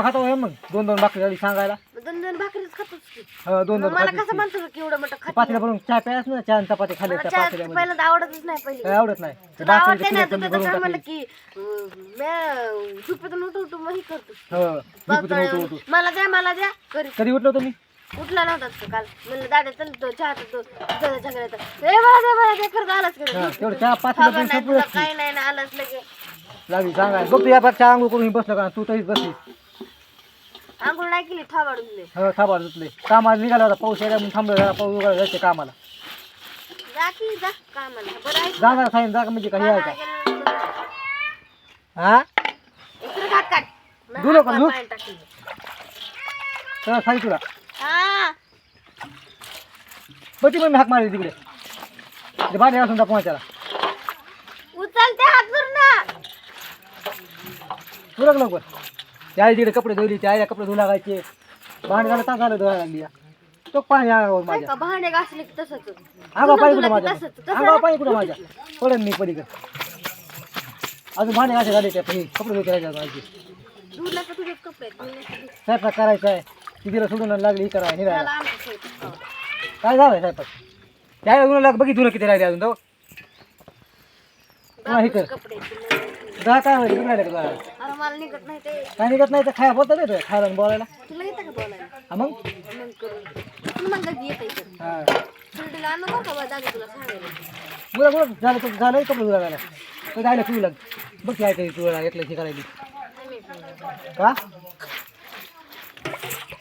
एवढं खातो हे मग? दोन दोन भाकरी झाली सांगायला. दोन दोन भाकरीच खातोच की. हो दोन मग दोन मला कसं म्हणतो की एवढं मोठं खात पातेल्या भरून चहा प्यायच ना चहा आणि चपाती खाल्ली मला त्या चहा पहिल्यांदा आवडतच नाही पहिली. काय आवडत नाही. ते तुला भाकरीचं आवडते ना पिठं तू कमी तर करून म्हणलं टाकली. की अं, म्या झोपेतून उठू उठू मग हे करतो हो झोपेतून उठू उठू. मला द्या मला द्या करी कधी उठलो तुम्ही उठला नव्हता तो काल. म्हणलं दादा चल तो चहा तो झगड्याचा ए मला द्या मला द्या करत आलाच हा, कधी तेवढं चहा पण संपू तुला असते काही नाही ना आलाच लगे लागली सांगायला बघ तू या चहा करून बसलं का? तू तरीच बसली आंघोळ नाही केली हो थांबा कामाला निघाला होता पाऊस यायला म्हणून थांबलो जरा पाऊस जायचे कामाला. जा की जा कामाला. बरं आहे. जाणार सांगितलं जा का म्हणजे काही आहे का? का हा? इकडे काढ. धुलो का, टाकले. तर सांगितलं तुला. हा. बघ ती हाक मारली तिकडे. ते बाहेर असून जा पोहोचायला उचलते हात धरून ना तुला लवकर. त्या तिकडे कपडे धुवली त्या आईला कपडे धुवू लागायचे. भांडे झालं तास झालं धुवायला लागली तो पाणी अंगावर माझ्या. का भांडे घासले की तसंच. पाणी कुठं माझ्या? तसंच, तसं पाणी कुठं माझ्या? पडेल मी पलीकडे. अजून भांडे घासे झाले त्या पहिले. कपडे धुते राहायचे माझे धुला का तुझे कपडे? धुले का धुले? स्वयंपाक करायचा आहे. ती तिला सोडून लागली ही करायला त्याला निघायला आमचं स्वयंपाक खावं. काय झालं स्वयंपाक? त्या उन्हाला बघी तुला किती राहिले अजून तो. पुन्हा हे कर कपडे. दहा काय होईल किती राहिले तुला अरे मला निघत नाही ते. काय निघत नाही तर खाया बोलता नाही तर खायला आणि बोलायला? तुला येतं का बोलायला? हा मग? मग करून तू मग कधी येतं इकडं हा. शिर्डीला आणू बरं का बा दादा तुला सांगायला. मुला मुला झालं तर झालं कपडे धुवा लागला. तर जायला पिऊ लाग. बघ काय तरी तुला एकलं हे. का?